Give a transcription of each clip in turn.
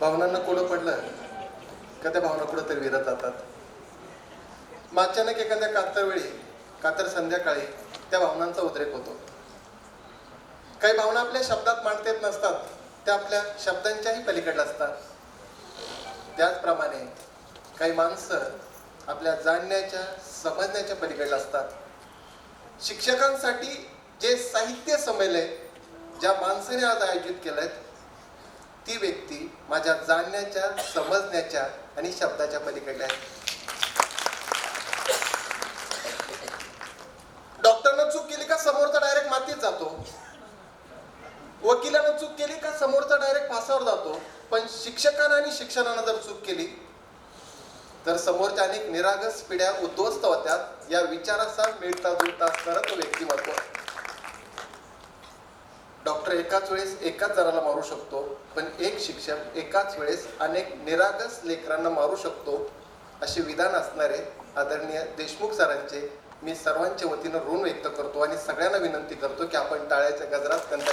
भावनांना कोडं पडलं का त्या भावना कुठं तरी विरत जातात? मग अचानक एखाद्या कातर वेळी कातर संध्याकाळी त्या भावनांचा उद्रेक होतो. काही भावना आपल्या शब्दात मांडता येत नसतात त्या आपल्या शब्दांच्याही पलीकडल्या असतात. त्याचप्रमाणे काही माणसं आपल्या जाणण्याच्या समजण्याच्या पलीकडला असतात. शिक्षकांसाठी जे साहित्य संमेलन ज्या माणसाने आज आयोजित केलंय ती व्यक्ती माझ्या जाणण्याच्या समजण्याच्या आणि शब्दाच्या पलीकडल्या आहे. डॉक्टरनं चूक केली का समोरचा डायरेक्ट मातीत जातो? वकिलानं चूक केली का समोरचा डायरेक्ट फासावर जातो? पण शिक्षकानं आणि शिक्षणानं जर चूक केली तर समोरच्या अनेक निरागस पिढ्या उद्ध्वस्त होत्यात. या विचाराचा मिळता जुळता असणारा तो व्यक्तिमत्व डॉक्टर एकाच वेळेस एकाच जणाला मारू शकतो पण एक शिक्षक एकाच वेळेस अनेक निरागस लेकरांना मारू शकतो असे विधान असणारे आदरणीय देशमुख सरांचे मी सर्वांच्या वतीनं ऋण व्यक्त करतो आणि सगळ्यांना विनंती करतो की आपण टाळ्याच्या गजरात त्यांचा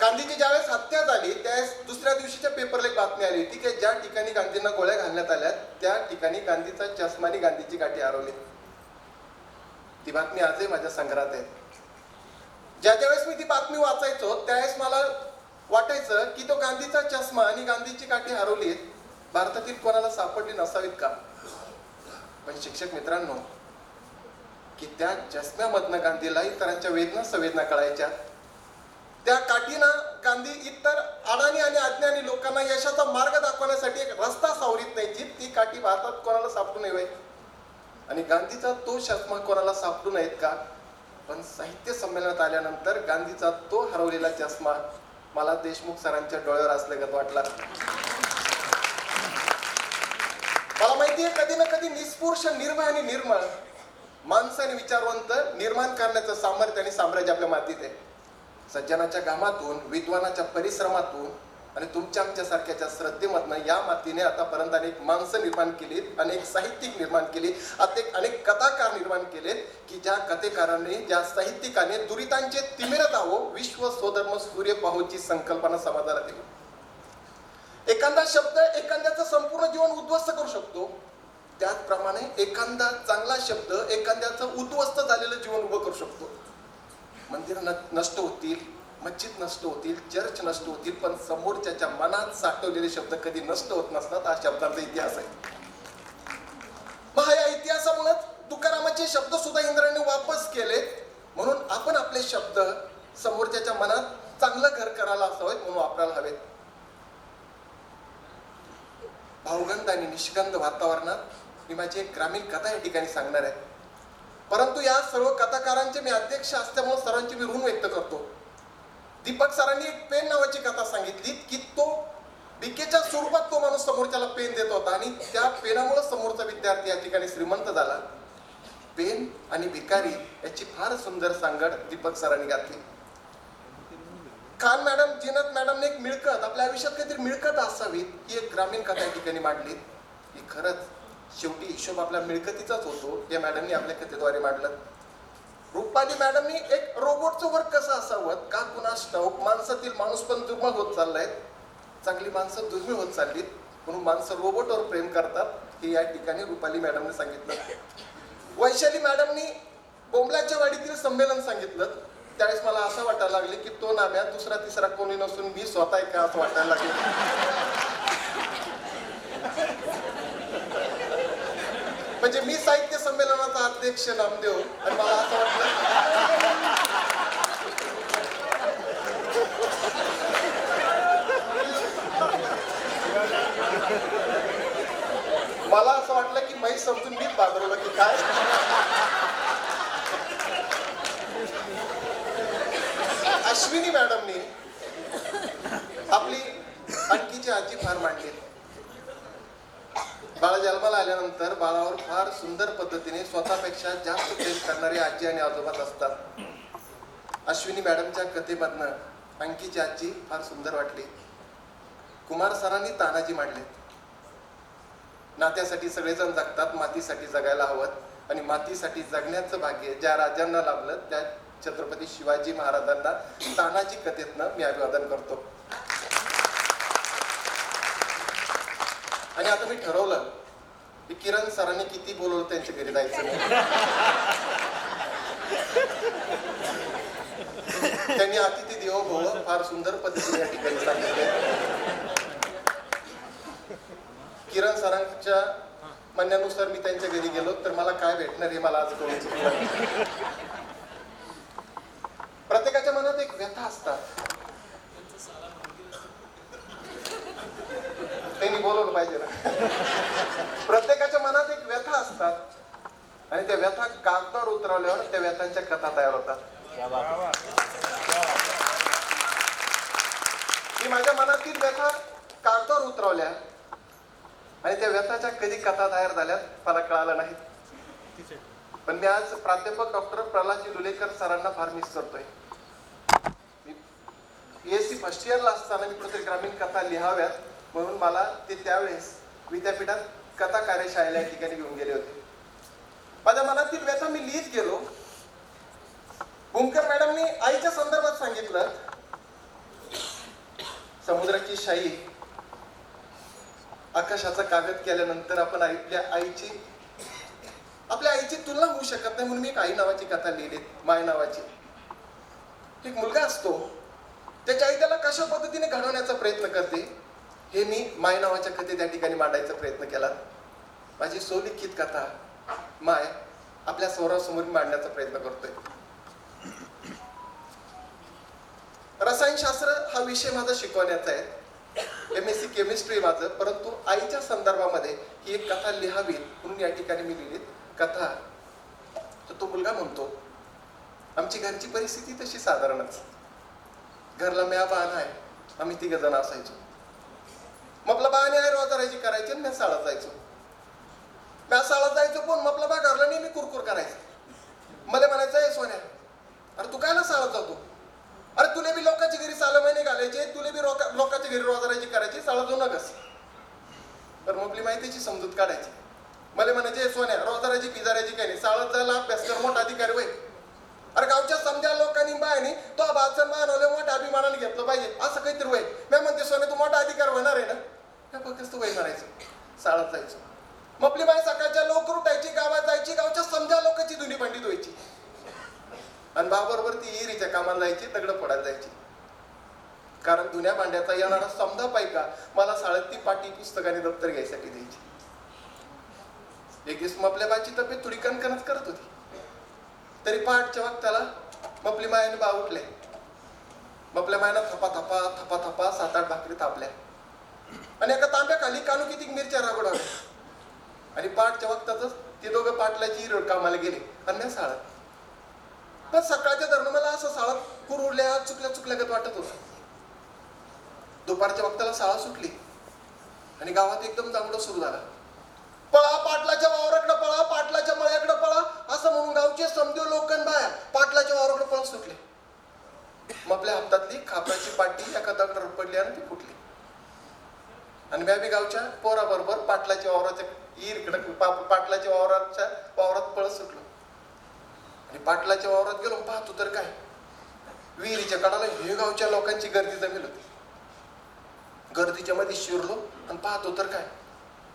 गांधीची ज्यावेळेस हत्या झाली त्यावेळेस दुसऱ्या दिवशीच्या पेपरला एक बातमी आली होती की ज्या ठिकाणी गांधींना गोळ्या घालण्यात आल्या त्या ठिकाणी गांधीचा चष्मानी गांधीची गाठी हरवली. ती बातमी आजही माझ्या संग्रहात आहे. ज्या ज्यावेळेस मी ती बातमी वाचायचो त्यावेळेस मला वाटायचं की तो गांधीचा चष्मा आणि गांधीची काठी हरवली भारतातील कोणाला सापडली नसावीत का? पण शिक्षक मित्रांनो की त्या चष्म्यामधनं गांधीला इतरांच्या वेदना संवेदना कळायच्या. त्या काठीनं गांधी इतर अडाणी आणि अज्ञानी लोकांना यशाचा मार्ग दाखवण्यासाठी एक रस्ता सावरीत नाही जी ती काठी भारतात कोणाला सापडू नये आणि गांधीचा तो चष्मा कोणाला सापडू नयेत का? पण साहित्य संमेलनात आल्यानंतर गांधीचा तो हरवलेला चष्मा मला देशमुख सरांच्या डोळ्यावर असल्यागत वाटला. मला माहितीये कधी ना कधी निस्पुरुष निर्मळ आणि निर्मळ माणसं विचारवंत निर्माण करण्याचं सामर्थ्य आणि साम्राज्य आपल्या मातीत आहे. सज्जनाच्या घामातून विद्वानाच्या परिश्रमातून आणि तुमच्या आमच्या सारख्याच्या श्रद्धेमधनं या मातीने आतापर्यंत अनेक माणसं निर्माण केलीत अनेक साहित्यिक निर्माण केली अनेक अनेक कथाकार निर्माण केलेत की ज्या कथेकारांनी ज्या साहित्यिकाने दुरितांचे तिमिर दावो विश्व स्वधर्म सूर्य पाहोची संकल्पना समाजाला दिली. एखादा शब्द एखाद्याचं संपूर्ण जीवन उद्ध्वस्त करू शकतो. त्याचप्रमाणे एखादा चांगला शब्द एखाद्याचं उद्ध्वस्त झालेलं जीवन उभं करू शकतो. मंदिर नष्ट होतील मस्जिद नष्ट होतील चर्च नष्ट होतील पण समोरच्याच्या मनात साठवलेले शब्द कधी नष्ट होत नसतात हा शब्दांचा इतिहास आहे. मग या इतिहासामुळे तुकारामाचे शब्द सुद्धा इंद्राने वापस केले. म्हणून आपण आपले शब्द समोरच्याच्या मनात चांगलं घर करायला असावेत म्हणून वापरायला हवेत. भावगंध आणि निष्गंध वातावरणात मी माझी एक ग्रामीण कथा या ठिकाणी सांगणार आहे. परंतु या सर्व कथाकारांचे मी अध्यक्ष असल्यामुळे सर्वांची मी ऋण व्यक्त करतो. दीपक सरांनी एक पेन नावाची कथा सांगितली की तो बिकेच्या स्वरूपात तो माणूस समोरच्याला पेन देत होता आणि त्या पेनामुळे समोरचा विद्यार्थी या ठिकाणी श्रीमंत झाला. पेन आणि भिकारी याची फार सुंदर सांगड दीपक सरांनी घातली. खान मॅडम जिनत मॅडमने एक मिळकत आपल्या आयुष्यात काहीतरी मिळकत असावी ही एक ग्रामीण कथा या ठिकाणी मांडली. ही खरंच शेवटी हिशोब आपल्या मिळकतीचाच होतो या मॅडमनी आपल्या कथेद्वारे मांडलं. रुपाली मॅडमनी एक रोबोटचं वर्क कसं असावं? का कुणास ठाऊक? माणसातील माणूस पण दुर्मळ होत चाललाय. चांगली माणसं दुर्मिळ होत चाललीत. म्हणून माणसं रोबोटवर प्रेम करतात. हे या ठिकाणी रुपाली मॅडमने सांगितलं. वैशाली मॅडमनी बोंबलाच्या वाडीतील संमेलन सांगितलं. त्यावेळेस मला असं वाटायला लागले की तो नाम्या दुसरा तिसरा कोणी नसून मी स्वतः आहे का असं वाटायला लागले. म्हणजे मी साहित्य संमेलनाचा अध्यक्ष नामदेव आणि मला असं वाटलं मला असं वाटलं की म्हैस समजून मीच बाजरवलं की काय. अश्विनी मॅडमनी आपली आणखीची आजी फार मांडली. बाळ जन्माला आल्यानंतर बाळावर फार सुंदर पद्धतीने स्वतःपेक्षा जास्त प्रेम करणारी आजी आणि आजोबाच असतात. अश्विनी मॅडमच्या कथेमधनं अंकीची आजी फार सुंदर वाटली. कुमार सरांनी तानाजी मांडले. नात्यासाठी सगळेजण जगतात मातीसाठी जगायला हवं आणि मातीसाठी जगण्याचं भाग्य ज्या राजांना लाभलं त्या छत्रपती शिवाजी महाराजांना तानाजी कथेतनं मी अभिवादन करतो. आणि आता मी ठरवलं की किरण सरांनी किती बोलवलं त्यांच्या घरी जायचं त्यांनी अतिथी देव भव फार सुंदर पद्धतीने या ठिकाणी सांगितले. किरण सरांच्या म्हणण्यानुसार मी त्यांच्या घरी गेलो तर मला काय भेटणार हे मला आज कळून चुकलं प्रत्येकाच्या मनात एक व्यथा असतात त्यांनी बोलवलं पाहिजे ना प्रत्येकाच्या मनात एक व्यथा असतात आणि त्या व्यथा कागदावर उतरवल्यावर त्या व्यथांच्या कथा तयार होतात. मी माझ्या मनातील व्यथा कागदावर उतरवल्या आणि त्या व्यथाच्या कधी कथा तयार झाल्यात मला कळालं नाही. पण मी आज प्राध्यापक डॉक्टर प्रल्हादजी लुलेकर सरांना फार मिस करतोय. बीएससी फर्स्ट इयरला असताना मी कुठेतरी ग्रामीण कथा लिहाव्यात म्हणून मला ते त्यावेळेस विद्यापीठात कथा कार्यशाळेला या ठिकाणी घेऊन गेले होते. माझ्या मनातील व्यथा मी लिहित गेलो. भूमकर मॅडमनी आईच्या संदर्भात सांगितलं. समुद्राची शाई आकाशाचा कागद केल्यानंतर आपण आपल्या आईची आपल्या आईची तुलना होऊ शकत नाही म्हणून मी एक आई नावाची कथा लिहिली माय नावाची. एक मुलगा असतो त्याच्या आई त्याला कशा पद्धतीने घडवण्याचा प्रयत्न करते हे मी माय नावाच्या कथे त्या ठिकाणी मांडायचा प्रयत्न केला. माझी सोलिखित कथा माय आपल्या समोरासमोर मांडण्याचा प्रयत्न करतोय. रसायनशास्त्र हा विषय माझा शिकवण्याचा आहे. एम एस सी केमिस्ट्री माझं परंतु आईच्या संदर्भामध्ये ही एक कथा लिहावी म्हणून या ठिकाणी मी लिहिली. कथा. तर तो मुलगा म्हणतो आमची घरची परिस्थिती तशी साधारणच. घरला म्या बाण आहे. आम्ही तिघ जण असायचो. मग आपला बाणे आहे रोजारायची करायची आणि म्या साळा जायचो. मी शाळेत जायचो पण मग आपला बा नेहमी कुरकुर करायचं. मला म्हणायचं ए सोन्या अरे तू कायला ना जातो? अरे तुले बी लोकांच्या घरी साल महिने घालायचे तुले बी लोकांच्या घरी रोजारायची करायची शाळा जाऊ नकस तर मग आपली माहितीची समजूत काढायची. मला म्हणायचे सोन्या रोजारायची पिजारायची काही नाही. शाळेत जायला अभ्यास कर मोठा अधिकारी होईल अरे गावच्या समजा लोकांनी बायनी तो बादचं मानवलं मोठ्या अभिमानाने घेतलं पाहिजे. असं काहीतरी वय मी म्हणते सोने तू मोठा अधिकार होणार आहे ना काय फक्त तू वय म्हणायचं शाळेत जायचं मग आपली बाई सकाळच्या लवकर उठायची गावात जायची गावच्या समजा लोकांची धुनी पंडित व्हायची आणि बाबरोबर ती इरीच्या कामाला जायची दगड फोडायला जायची कारण जुन्या भांड्याचा येणारा समजा पायका मला साळती ती पाटी पुस्तकाने दप्तर घ्यायसाठी द्यायची. एक दिवस मपल्या बाची तब्येत थोडी कणकणच करत होती. तरी पहाटच्या वक्ताला मपली मायाने बा उठले. मपल्या मायानं थपा थपा थपा थपा सात आठ भाकरी थापल्या आणि एका तांब्या खाली कानू किती मिरच्या रागवडावल्या आणि पाठच्या वक्तातच ते दोघं पाटलाची रोड कामाला गेले आणि साळत. पण सकाळच्या दरम्यान मला असं साळत कुरुडल्या चुकल्या चुकल्यागत वाटत होतं. दुपारच्या वक्ताला शाळा सुटली. आणि गावात एकदम दांगडो सुरू झाला. पळा पाटलाच्या वावराकडे पळा पाटलाच्या मळ्याकडे पळा असं म्हणून गावचे समदेव लोकन बाया पाटलाच्या वावराकडे पळत सुटले. मग आपल्या हातातली खापराची पाटी एका दगडावर पडली आणि ती फुटली. आणि बॅबी गावच्या पोराबरोबर पाटलाच्या वावराच्या इरकडे पाटलाच्या वावराच्या वावरात पळत सुटलो. आणि पाटलाच्या वावरात गेलो पाहतो तर काय. विहिरीच्या कडाला हे गावच्या लोकांची गर्दी जमेल होती. गर्दीच्या मध्ये शिरलो आणि पाहतो तर काय?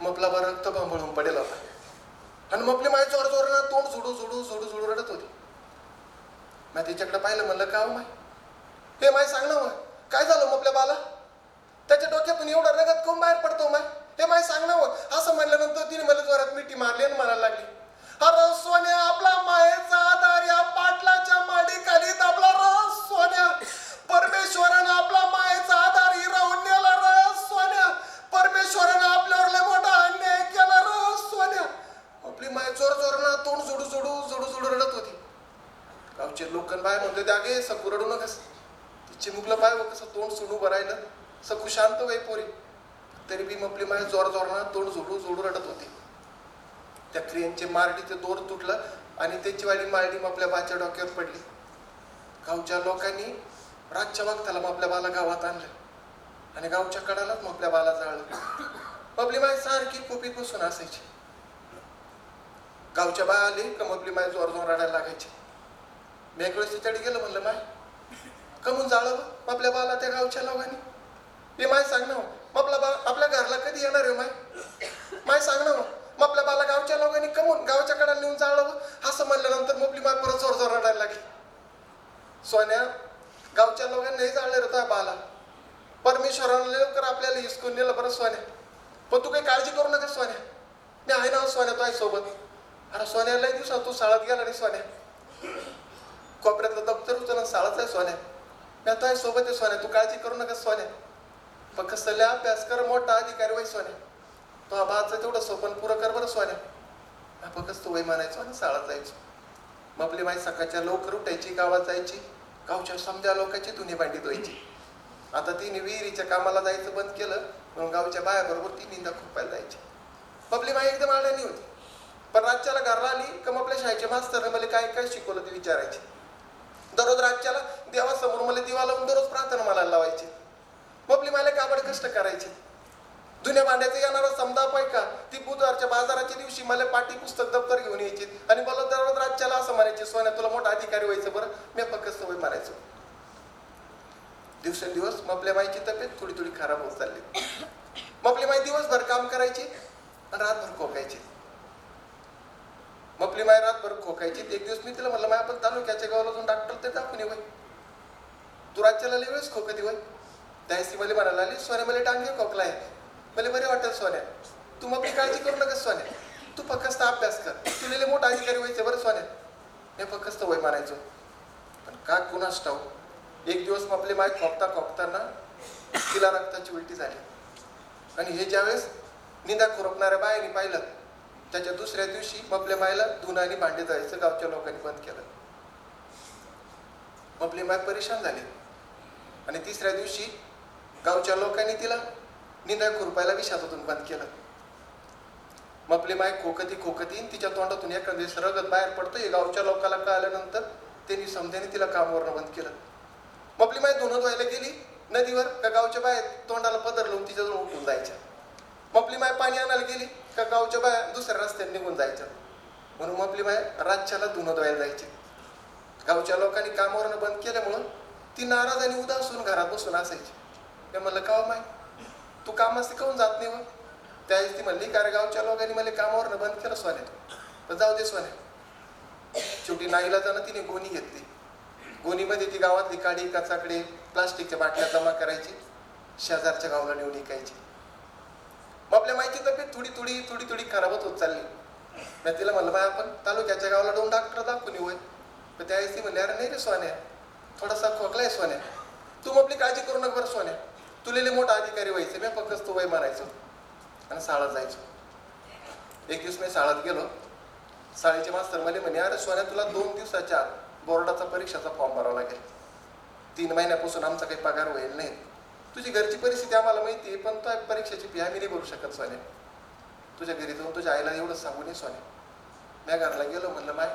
मपला बा रक्त बांबळून पडेल होता आणि मपली माय चोर चोरला तोंड सोडू सोडू सोडू सोडू रडत होती. मी तिच्याकडे पाहिलं म्हणलं का हो माय? हे माय सांग ना मग काय झालं मपल्या बाला? त्याच्या डोक्यातून एवढा रगत कोण बाहेर पडतो माय? हे माय सांग ना असं म्हणल्यानंतर तिने मला जोरात मिठी मारली आणि म्हणायला लागली अरे सोन्या आपला मायेचा तोंड जोडू जोडू जोडू जोडू रडत होती. गावचे लोक बाय म्हणते ते अगे सकू रडू नकस. चिमुकलं पाय कसं तोंड सोडू भरायलं. सकू शांत वय पोरी. तरी बी मपली माय जोर जोरानं तोंड जोडू जोडू रडत होती. त्या क्रियांचे मारडीचे दोर तुटलं आणि त्याची वाली मारडी आपल्या बाच्या डोक्यावर पडली. गावच्या लोकांनी रातच्या वक्ताला आपल्या बाला गावात आणलं. आणि गावच्या कडालाच आपल्या बाला जाळलं. आपली माय सारखी कोपीत बसून असायची. गावच्या बाय आली का माय जोर जोर रडायला लागायची. मी एक वेळेस तिच्याकडे गेलो म्हणलं माय कमून जाळं आपल्या बाला त्या गावच्या लोकांनी. ते माय सांग ना हो. आपला बा आपल्या घरला कधी येणार आहे हो, माय? माय सांग ना हो, मग आपल्या बाला गावच्या लोकांनी कमून गावच्या कडाला नेऊन जाळं असं म्हणल्यानंतर मोबली माय परत जोर जोर रडायला लागली. सोन्या गावच्या लोकांनी नाही जाळले होता बाला. परमेश्वराने लवकर आपल्याला हिसकून नेलं बरं सोन्या. पण तू काही काळजी करू नका सोन्या. मी आहे ना हो सोन्या तो आहे सोबत अरे सोन्यालाही लई दिवसात तू साळात गेला रे सोन्या. कोपऱ्यातलं दप्तर उचल साळाच आहे सोन्या. मी आता आहे सोबत आहे सोन्या तू काळजी करू नका सोन्या. पण कसं अभ्यास कर मोठा अधिकारी वय सोन्या. तो आबाचं तेवढं सोपन पुरं कर बरं सोन्या. हा फक्त तू वय म्हणायचो आणि साळात जायचो. मग आपली माई सकाळच्या लवकर उठायची गावात जायची. गावच्या समजा लोकांची धुनी भांडी धुवायची. आता तिने विहिरीच्या कामाला जायचं बंद केलं म्हणून गावच्या बायाबरोबर ती निंदा खुपायला जायची आपली माई एकदम आड्यानी होती. पण रातच्याला घरला आली का मग आपल्या शाळेचे मास्तरने मला काय काय शिकवलं ते विचारायचे? दररोज राज्याला देवासमोर मला दिवा लावून दररोज प्रार्थना मला लावायची. मग आपली मला काबड कष्ट करायचे. जुन्या भांड्याचं येणारा समजा का? ती बुधवारच्या बाजाराच्या दिवशी मला पाठी पुस्तक दप्तर घेऊन यायची. आणि मला दररोज रातच्याला असं म्हणायचे सोन्या तुला मोठा अधिकारी व्हायचं बरं मी फक्त सवय मारायचो दिवसेंदिवस मग आपल्या माईची तब्येत थोडी थोडी खराब होत चालली. मग आपली माई दिवसभर काम करायची आणि रातभर कोकायची मग आपली माय रातभर खोकायची. एक दिवस मी तिला म्हणलं माय आपण तालुक्याच्या गावाला जाऊन डॉक्टर ते दाखवून येऊ तू राज्याला लई वेळेस खोकत वय त्याची मला म्हणायला आली सोन्या मला टांगे खोकलाय आहे. मला बरे वाटेल सोन्या. तू मग काळजी करू नका सोन्या. तू फक्त अभ्यास कर. तुला मोठा अधिकारी व्हायचं बरं सोन्या. हे फक्त वय मारायचो पण का कुणास ठाऊ एक दिवस मग आपली माय खोकता खोकताना तिला रक्ताची उलटी झाली. आणि हे ज्यावेळेस निंदा खुरपणाऱ्या बायांनी पाहिलं त्याच्या दुसऱ्या दिवशी मग आपल्या मायला धुणं आणि भांडे जायचं गावच्या लोकांनी बंद केलं. मग आपली माय परेशान झाली. आणि तिसऱ्या दिवशी गावच्या लोकांनी तिला निंदा खुरपायला विषातातून बंद केलं. मपली आपली माय खोकती खोकती तिच्या तोंडातून एखादी सरगत रगत बाहेर पडतोय गावच्या लोकांना कळल्यानंतर त्यांनी समजाने तिला कामावरनं बंद केलं. मपली आपली माय धुणं धुवायला गेली नदीवर का गावच्या बाहेर तोंडाला पदर लावून तिच्याजवळ उठून जायच्या. मपली माय पाणी आणायला गेली का गावच्या बाया दुसऱ्या रस्त्याने निघून जायचं. म्हणून मपली माय राज्याला धुणं धुवायला जायची. गावच्या लोकांनी कामावरनं बंद केल्यामुळं ती नाराज आणि उदास होऊन घरात बसून असायची. मी म्हणलं का माय तू कामास काऊन जात नाही मग त्यावेळेस ती म्हणली का गावच्या लोकांनी मला कामावरनं बंद केलं सोन्या तर जाऊ दे सोन्या शेवटी नाईला जाणं तिने गोणी घेतली. गोणीमध्ये ती गावातली काडी कचाकडे प्लास्टिकच्या बाटल्या जमा करायची. शेजारच्या गावाला नेऊन विकायची. मग आपल्या माईची तब्येत थोडी थोडी थोडी थोडी खराबच होत चालली. मी तिला म्हणलं बाय आपण तालुक्याच्या गावाला दोन डॉक्टर दाखवून येऊ तर त्या ती म्हणली अरे नाही रे सोन्या. थोडासा खोकलाय सोन्या. तू मग आपली काळजी करू नका बरं सोन्या. तुलेले मोठा अधिकारी व्हायचे. मी फक्त तू वय मारायचो आणि शाळेत जायचो. एक दिवस मी शाळेत गेलो. शाळेचे मास्तर मला म्हणे अरे सोन्या तुला दोन दिवसाच्या आत बोर्डाचा परीक्षाचा फॉर्म भरावा लागेल. तीन महिन्यापासून आमचा काही पगार होईल नाही. तुझी घरची परिस्थिती आम्हाला माहिती आहे पण तो परीक्षेची फी आम्ही नाही भरू शकत सोने तुझ्या घरी जाऊन तुझ्या आईला एवढं सांगू नये सोने मी घरला गेलो म्हणलं माय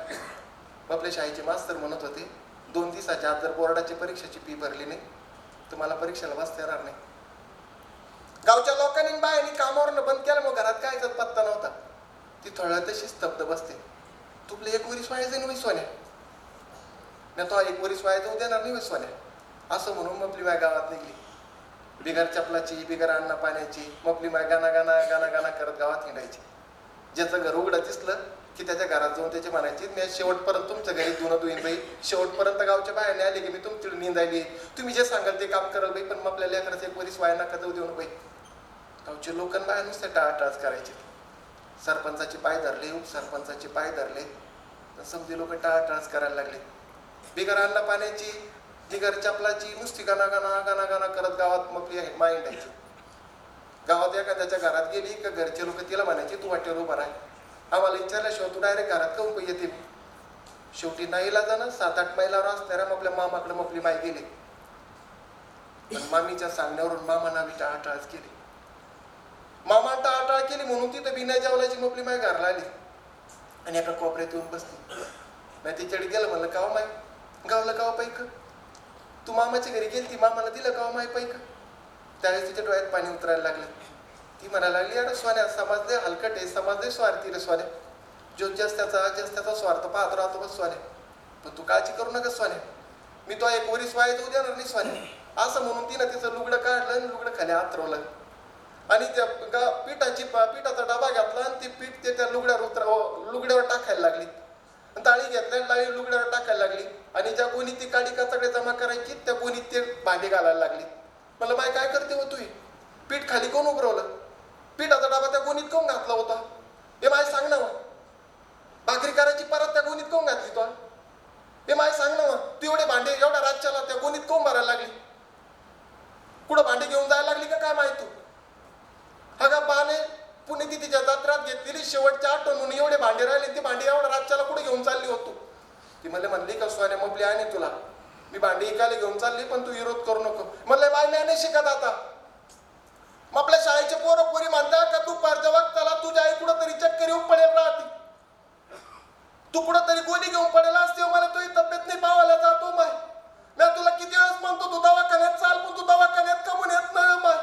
आपल्या शाळेचे मास्तर म्हणत होते दोन दिवसाच्या आत जर बोर्डाची परीक्षेची फी भरली नाही तर मला परीक्षेला बसता येणार नाही. गावच्या लोकांनी बायांनी कामावरनं बंद केलं मग घरात काय यायचा पत्ता नव्हता. ती थोड्या तशी स्तब्ध बसते. तुला एक वरीस व्हायचं नाही होय सोन्या. नाही तो एक वरीस व्हायचं देणार नाही होय सोन्या. असं म्हणून मग आपली माय गावात निघली. बिगर चपलाची बिगर अन्न पाण्याची मपली माय गाणा गाणा गाणा गाणा करत गावात हिंडायची. ज्याचं घर उघडं दिसलं की त्याच्या घरात जाऊन त्याची म्हणायची मी शेवटपर्यंत तुमच्या घरी धुणं धुईन बाई. शेवटपर्यंत गावच्या बाहेर आली की मी तुमची निंदायली. तुम्ही जे सांगाल ते काम कराल बाई पण मग आपल्या लेकराचं एक वरीस वाया नका जाऊ देऊन बाई. गावचे लोक बाहेर नुसते टाळटाळच करायचे. सरपंचाचे पाय धरले उपसरपंचाचे पाय धरले. तर समजे लोक टाळटाळच करायला लागले. बिगर अन्न पाण्याची जी घरच्या आपला जी नुसती गाना गाणा गाना गाणा करत गावात मग आपली माइंड आहे. गावात एखाद्याच्या घरात गेली का घरचे लोक तिला म्हणायचे तू वाटेवर उभा राह. आम्हाला विचारल्याशिवाय तू डायरेक्ट घरात काऊन पण येते? शेवटी नाईला जाणं सात आठ महिलावर असणाऱ्या मग आपल्या मामाकडे आपली माय गेली. पण मामीच्या सांगण्यावरून मामा आम्ही टाळाटाळच केली. मामा टाळाटाळ केली म्हणून तिथं बिना जेवल्याची मपली माय घरला आली. आणि एका कोपऱ्यात येऊन बसली. नाही तिच्याकडे गेलं म्हणलं काव माय गावलं काव पैक? तू मामाच्या घरी गेली ती मामाला दिलं का हो माय पैक? त्यावेळेस तिच्या डोळ्यात पाणी उतरायला लागलं. ती म्हणायला लागली अरे स्वान्या समाज दे हलकट आहे समाज दे स्वार्थी रे स्वान्या जो जस्त्याचा जस्त्याचा स्वार्थ पाहत राहतो बस स्वान्या पण तू काळजी करू नका स्वान्या मी तो एक वरीस वाया उद्या नाही स्वान्या असं म्हणून तिनं तिचं लुगडं काढलं आणि लुगडं खाली आतरवलं आणि त्या गा- पिठाची पिठाचा डबा घातला आणि ती पीठ ते त्या लुगड्यावर उतर लुगड्यावर टाकायला लागली. आणि ताळी घेतल्या आणि ताळी लागली. आणि ज्या कोणी ती काडी कचाकडे जमा करायची त्या कोणी ते भांडे घालायला लागली. मला बाय काय करते हो तू पीठ खाली कोण उभरवलं पिठाचा डबा त्या गोणीत कोण घातला होता? हे माय सांग ना मग. भाकरी करायची परत त्या गोणीत कोण घातली तो? हे माय सांग ना मग. तू एवढे भांडे एवढ्या राज्याला त्या गोणीत कोण भरायला लागली? कुठं भांडे घेऊन जायला लागली का काय माहीत तू? हा का बाने पुणे ती तिच्या जत्रात घेतलेली शेवटच्या आठवण म्हणून एवढे भांडे राहिले ती भांडे एवढ्या राज्याला कुठे घेऊन चालली होतो ती मला म्हणली का सोन्या मपली आणि तुला. मी भांडी इकायला घेऊन चालली पण तू विरोध करू नको. म्हणलं बाय मी नाही शिकत आता. मग आपल्या शाळेचे पोरं पोरी म्हणतात का तू पारच्या वक्ताला तुझ्या आई कुठं तरी चक्कर येऊन पडेल राहते. तू कुठं तरी गोली घेऊन पडेल असते हो, मला तुझी तब्येत नाही पावायला जातो माय मी तुला किती वेळेस म्हणतो तू दवाखान्यात चाल पण तू दवाखान्यात कमून येत नाही माय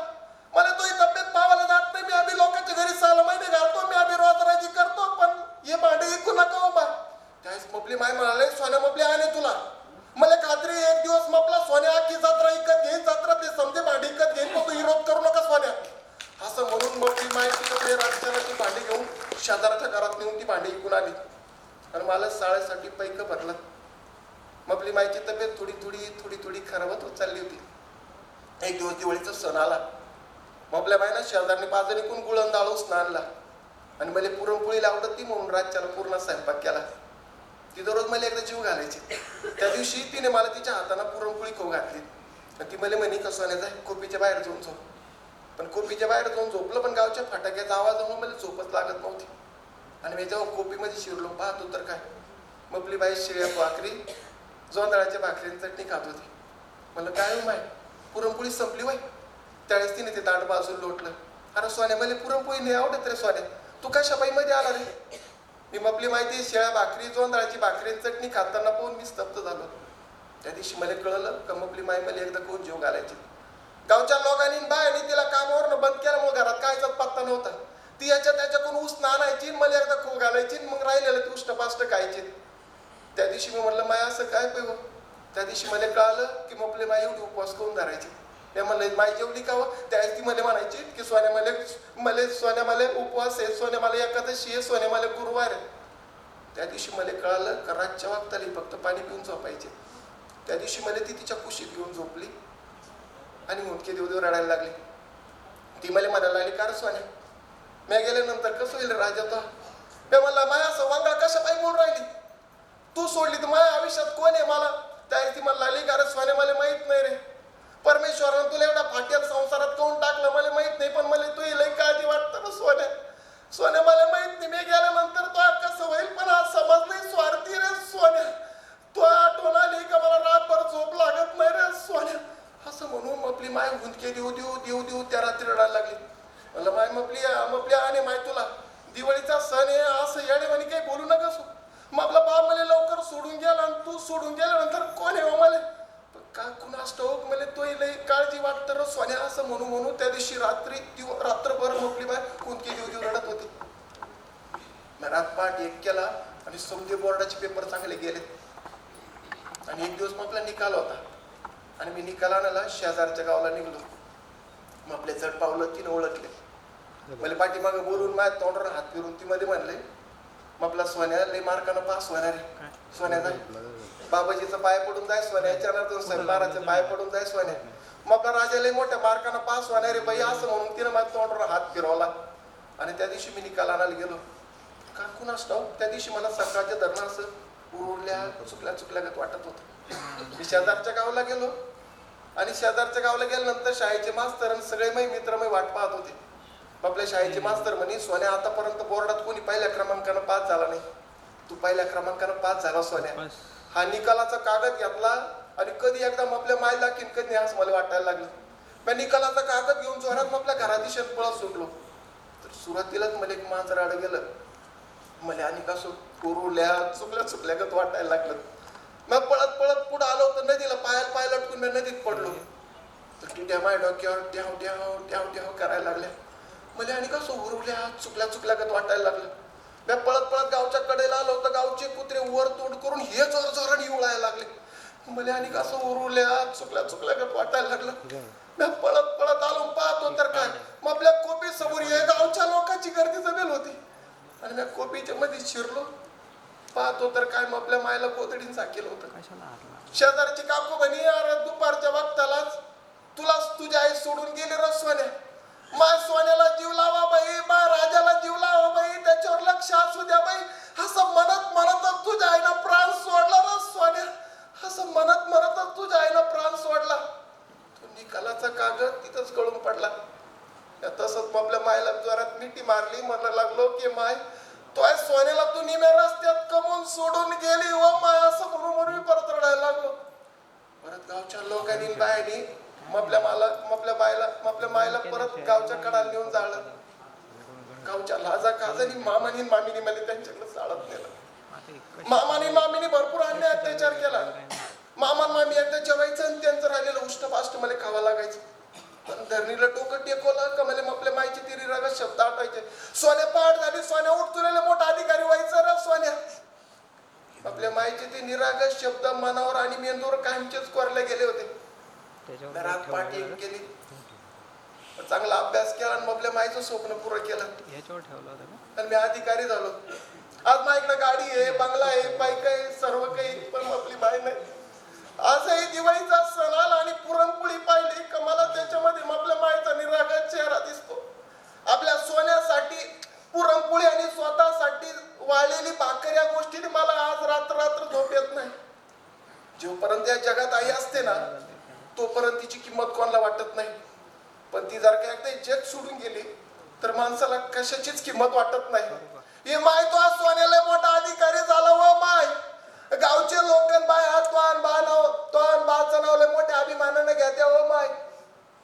मला तुझी तब्येत पावायला जात नाही मी आम्ही लोकांच्या घरी सहा महिने घालतो मी आम्ही रोजराजी करतो पण हे भांडे ऐकू नका हो माय त्यावेळेस मपली माय म्हणाले सोन्या मपली आले तुला मला खात्री आहे, एक दिवस मपला सोन्या आखी जत्रा इकत घेईन जत्रा ते समजे भांडी इकत घेईन पण तू विरोध करू नका सोन्या असं म्हणून मग ती माहिती तिकडे राज्याला ती भांडी घेऊन शेजाराच्या घरात नेऊन ती भांडी विकून आली आणि मला साळेसाठी पैक भरलं मग आपली माईची तब्येत थोडी थोडी थोडी थोडी खराब होत चालली होती एक दिवस दिवाळीचा सण आला मग आपल्या बाईना शेजारने बाजारीकून गुळण दाळूस आणला. आणि मला पुरणपोळी लावतात ती म्हणून राज्याला पूर्ण स्वयंपाक केला. ती दररोज मला एकदा जीव घालायची. त्या दिवशी तिने मला तिच्या हाताला पुरणपोळी खाऊ घातली. आणि ती मला म्हणे कसं जाय कोपीच्या बाहेर जाऊन झोप. पण कोपीच्या बाहेर जाऊन झोपलं पण गावच्या फटाक्याचा आवाज होऊन मला झोपच लागत नव्हती. आणि मी जेव्हा कोपीमध्ये शिरलो पाहतो तर काय? मग आपली बाई शिळ्या भाकरी जोंधळाच्या भाकरी चटणी खात होती. म्हणलं काय हो माय? पुरणपोळी संपली बाई त्यावेळेस तिने ते दाट बाजूला लोटलं. अरे सोन्या मला पुरणपोळी नाही आवडत रे सोन्या तू कशा बाई मध्ये आला रे? मी मपली माहिती शेळ्या भाकरी जोंधळाची भाकरी चटणी खाताना पाहून मी स्तब्ध झालो. त्या दिवशी मला कळलं का मपली माई मला एकदा कोण जीव घालायची. गावच्या लोकांनी आणि तिला कामावरनं बंद केल्यामुळे घरात कायचा पत्ता नव्हता. ती याच्या त्याच्याकडून ऊस आणायची मला एकदा खो घालायची मग राहिलेलं ती उष्णपाष्ट खायची. त्या दिवशी मी म्हणलं माय असं काय पैव त्या दिवशी मला कळालं की मपली माई एवढी उपवास करून धरायची. ते म्हणलं माई जेवली का हो? त्यावेळेस ती मला म्हणायची की सोन्या मला मले सोन्या मला उपवास आहे सोन्या मला एकादशी आहे सोन्या मला गुरुवार आहे. त्या दिवशी मला कळालं का रातच्या वागताली फक्त पाणी पिऊन झोपायचे. त्या दिवशी मला ती तिच्या कुशीत घेऊन झोपली आणि मुटके देऊ देऊ रडायला लागले. ती मला म्हणायला लागली का रे सोन्या? मी गेल्यानंतर कसं होईल राजा तो? मी म्हणला माया असं वांगा कशा पायी बोलून राहिली? तू सोडली तर माझ्या आयुष्यात कोण आहे मला? त्यावेळेस ती मला लागली का रे सोन्या मला माहीत नाही रे परमेश्वरानं तुला एवढा फाट्यात संसारात कोण टाकलं मला माहीत नाही पण मला तू लई काळजी वाटतं ना सोन्या सोन्या मला माहीत नाही मी गेल्यानंतर तो आज कसं होईल पण आज समज नाही स्वार्थी रे सोन्या तू आठवण आली का मला रातभर झोप लागत नाही रे सोन्या असं म्हणून आपली माय हुंदके देऊ देऊ देऊ देऊ त्या रात्री रडायला लागली म्हणलं माय मपली मपली आणि माय तुला दिवाळीचा सण आहे असं येणे म्हणे काही बोलू नका सो मग आपला बाप मला लवकर सोडून गेला आणि तू सोडून गेल्यानंतर कोण आहे हो मला पण का कुणास ठाऊक मला तो लई काळजी वाटतं रे सोन्या असं म्हणू म्हणू त्या दिवशी रात्री दिव रात्रभर मपली बाय कुंदकी देऊ देऊ रडत होती मी रात पाठ एक केला आणि बोर्डाचे पेपर चांगले गेले आणि एक दिवस आपला निकाल होता. आणि मी निकाल आणायला शेजारच्या गावाला निघलो. मग आपले चढ पावलं तिनं ओळखले. मला पाठीमागे बोलून माझ्या तोंडावर हात फिरून ती मध्ये म्हणले मग आपला सोन्या लई मार्कानं पास होणार आहे. सोन्याचा बाबाजीचं पाय पडून जाय सोन्या चरणातून सरदाराचं पाय पडून जाय सोन्या. मग आपला राजा लई मोठ्या मार्कानं पास होणार आहे बाई असं म्हणून तिनं माझ्या तोंडावर हात फिरवला. आणि त्या दिवशी मी निकाल आणायला गेलो. का कुणास ठाऊक त्या दिवशी मला सकाळच्या धरणं असं उरल्या चुकल्या चुकल्यागत वाटत होतं. मी शेजारच्या गावाला गेलो आणि शेजारच्या गावाला गेल्यानंतर शाळेचे मास्तर आणि सगळे मै मित्र मै वाट पाहत होते. आपल्या शाळेचे मास्तर म्हणे सोन्या आतापर्यंत बोर्डात कोणी पहिल्या क्रमांकानं पास झाला नाही. तू पहिल्या क्रमांकानं पास झाला सोन्या. हा निकालाचा कागद घेतला आणि कधी एकदा मग आपल्या माय दाखीन कधी असं मला वाटायला लागलं. मी निकालाचा कागद घेऊन जोरात मग आपल्या घरा दिशेत पळत सुटलो. तर सुरुवातीलाच मला एक मांजर आड गेलं. मला आणि कसं कुरुल्या चुकल्या चुकल्यागत वाटायला लागलं. मग पळत पळत पुढे आलो तर नदीला पायाला पाय लटकून मी नदीत पडलो. तर टिट्या माय डोक्यावर ट्याव ट्याव ट्याव ट्याव करायला लागल्या. मला आणि कसं उरवल्या चुकल्या चुकल्यागत वाटायला लागलं. मी पळत पळत गावच्या कडेला आलो तर गावचे कुत्रे वर तोंड करून हे जोर जोराने येऊ मला आणि कसं उरवल्या चुकल्या चुकल्या गत वाटायला लागलं. मी पळत पळत आलो पाहतो तर काय मग आपल्या कोपी समोर हे गावच्या लोकांची गर्दी जमेल होती. आणि मी कोपीच्या मध्ये शिरलो. पाहतो तर काय मग आपल्या मायला कोतडीन साकेल होतं. शेजारची काकू म्हणे अरे दुपारच्या वक्तालाच तुलाच तुझी आई सोडून गेली र सोन्या. मा सोन्याला जीव लावा बाई मा राजाला जीव लावा बाई त्याच्यावर लक्ष असू द्या बाई. असं म्हणत म्हणतच तुझ्या आईनं प्राण सोडला र सोन्या. असं म्हणत म्हणतच तुझ्या आईनं प्राण सोडला. तो निकालाचा कागद तिथंच गळून पडला. तसंच मग आपल्या मायला जोरात मिठी मारली. म्हणलं लागलो की माय तो आहे तू निम्या रस्त्यात कमवून सोडून गेली व माय असं म्हणून म्हणून मी परत रडायला लागलो. परत गावच्या लोकांनी बायनी मपल्या माला मपल्या बायला मपल्या मायला परत गावच्या कडाला नेऊन जाळलं. गावच्या लाजा खाजानी मामानी मामीनी मला त्यांच्याकडे जाळत नेलं. मामाने मामीने भरपूर अन्याय अत्याचार केला. मामान मामी एकदा जेवायचं आणि त्यांचं राहिलेलं उष्ट पाष्ट मला खावा लागायचं. धरणीला डोकं टेकवलं का मला आपल्या माईची तिरी रगत शब्द आठायचे सोन्या पाठ झाली सोन्या उठतुलेला मोठा अधिकारी व्हायचं रे सोन्या. आपल्या माईचे ते निरागस शब्द मनावर आणि मेंदूवर कायमचेच कोरले गेले होते. घरात पाठी केली. चांगला अभ्यास केला आणि आपल्या माईचं स्वप्न पुरं केलं. आणि मी अधिकारी झालो. आज माझ्याकडे गाडी आहे बंगला आहे बाईक आहे सर्व काही पण आपली बाई नाही. आजही दिवाळीचा सण आला आणि पुरणपोळी पाहिली का मला त्याच्यामध्ये मग आपल्या माईचा निरागस चेहरा दिसतो आपल्या सोन्यासाठी पुरणपोळी आणि स्वतःसाठी वाळलेली भाकर या गोष्टीने मला आज रात्र रात्र झोप येत नाही जोपर्यंत या जगात आई असते ना तोपर्यंत तिची किंमत कोणाला वाटत नाही. पण ती जर का एकदा जग सोडून गेली तर माणसाला कशाचीच किंमत वाटत नाही. हे माय तो आज सोन्याला मोठा अधिकारी झाला व माय. गावचे लोक बाय हा तोन हो, बा नाव तोन बाचं नाव लय मोठ्या अभिमानानं घ्या व हो माय.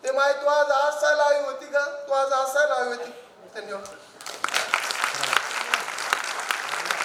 ते माय तू आज असायला हवी होती का तू आज असायला हवी होती. धन्यवाद.